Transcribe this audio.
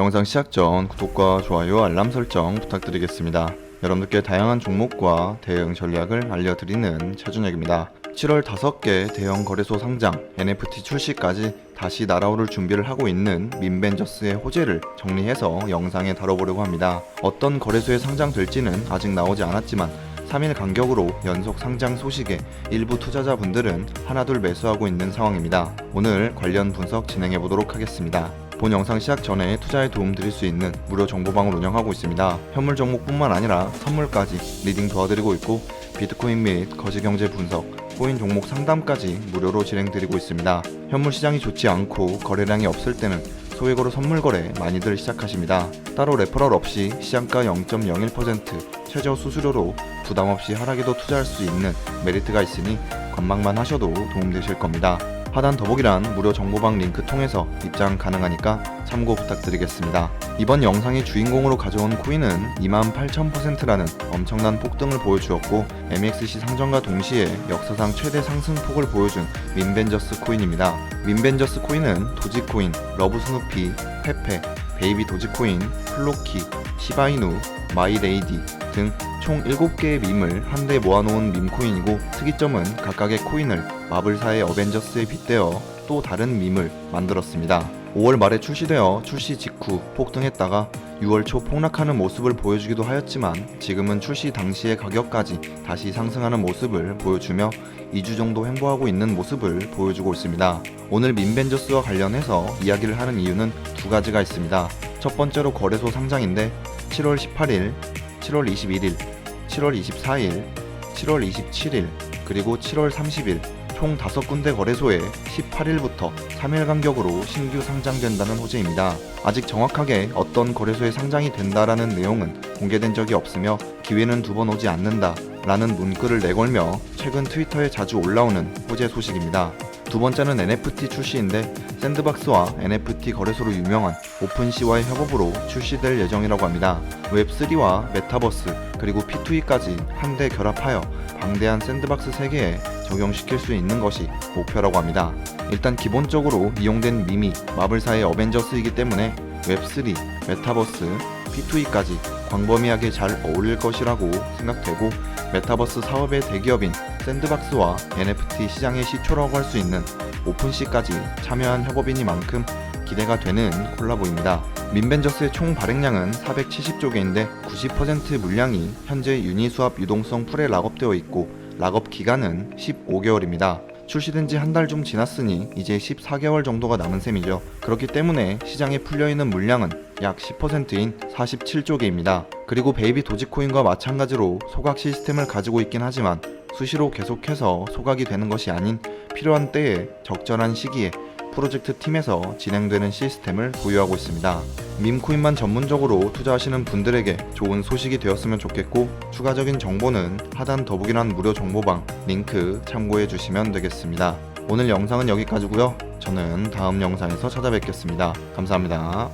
영상 시작 전 구독과 좋아요, 알람 설정 부탁드리겠습니다. 여러분들께 다양한 종목과 대응 전략을 알려드리는 최준혁입니다. 7월 5개 대형 거래소 상장, NFT 출시까지 다시 날아오를 준비를 하고 있는 민벤저스의 호재를 정리해서 영상에 다뤄보려고 합니다. 어떤 거래소에 상장될지는 아직 나오지 않았지만 3일 간격으로 연속 상장 소식에 일부 투자자분들은 하나둘 매수하고 있는 상황입니다. 오늘 관련 분석 진행해 보도록 하겠습니다. 본 영상 시작 전에 투자에 도움 드릴 수 있는 무료 정보방을 운영하고 있습니다. 현물 종목뿐만 아니라 선물까지 리딩 도와드리고 있고 비트코인 및 거시경제 분석, 코인 종목 상담까지 무료로 진행드리고 있습니다. 현물 시장이 좋지 않고 거래량이 없을 때는 소액으로 선물 거래 많이들 시작하십니다. 따로 레퍼럴 없이 시장가 0.01% 최저 수수료로 부담 없이 하락에도 투자할 수 있는 메리트가 있으니 관망만 하셔도 도움되실 겁니다. 하단 더보기란 무료 정보방 링크 통해서 입장 가능하니까 참고 부탁드리겠습니다. 이번 영상의 주인공으로 가져온 코인은 28,000%라는 엄청난 폭등을 보여주었고 MXC 상장과 동시에 역사상 최대 상승폭을 보여준 민벤저스 코인입니다. 민벤저스 코인은 도지코인, 러브스누피, 페페, 베이비 도지코인, 플로키, 시바이누, 마이레이디 등 총 7개의 밈을 한데 모아놓은 밈코인이고 특이점은 각각의 코인을 마블사의 어벤져스에 빗대어 또 다른 밈을 만들었습니다. 5월 말에 출시되어 출시 직후 폭등했다가 6월 초 폭락하는 모습을 보여주기도 하였지만 지금은 출시 당시의 가격까지 다시 상승하는 모습을 보여주며 2주 정도 횡보하고 있는 모습을 보여주고 있습니다. 오늘 민벤저스와 관련해서 이야기를 하는 이유는 두 가지가 있습니다. 첫 번째로 거래소 상장인데 7월 18일, 7월 21일, 7월 24일, 7월 27일, 그리고 7월 30일 총 5군데 거래소에 18일부터 3일 간격으로 신규 상장된다는 호재입니다. 아직 정확하게 어떤 거래소에 상장이 된다라는 내용은 공개된 적이 없으며 기회는 두 번 오지 않는다 라는 문구를 내걸며 최근 트위터에 자주 올라오는 호재 소식입니다. 두 번째는 NFT 출시인데 샌드박스와 NFT 거래소로 유명한 오픈시와의 협업으로 출시될 예정이라고 합니다. 웹3와 메타버스 그리고 P2E까지 한데 결합하여 방대한 샌드박스 세계에 적용시킬 수 있는 것이 목표라고 합니다. 일단 기본적으로 이용된 밈이 마블사의 어벤져스이기 때문에 웹3, 메타버스, P2E까지 광범위하게 잘 어울릴 것이라고 생각되고 메타버스 사업의 대기업인 샌드박스와 NFT 시장의 시초라고 할 수 있는 오픈시까지 참여한 협업이니만큼 기대가 되는 콜라보입니다. 민벤저스의 총 발행량은 470조 개인데 90% 물량이 현재 유니수합 유동성 풀에 락업되어 있고 락업 기간은 15개월입니다. 출시된 지 한 달 좀 지났으니 이제 14개월 정도가 남은 셈이죠. 그렇기 때문에 시장에 풀려있는 물량은 약 10%인 47조 개입니다. 그리고 베이비 도지코인과 마찬가지로 소각 시스템을 가지고 있긴 하지만 수시로 계속해서 소각이 되는 것이 아닌 필요한 때에 적절한 시기에 프로젝트 팀에서 진행되는 시스템을 보유하고 있습니다. 밈코인만 전문적으로 투자하시는 분들에게 좋은 소식이 되었으면 좋겠고 추가적인 정보는 하단 더보기란 무료 정보방 링크 참고해 주시면 되겠습니다. 오늘 영상은 여기까지고요. 저는 다음 영상에서 찾아뵙겠습니다. 감사합니다.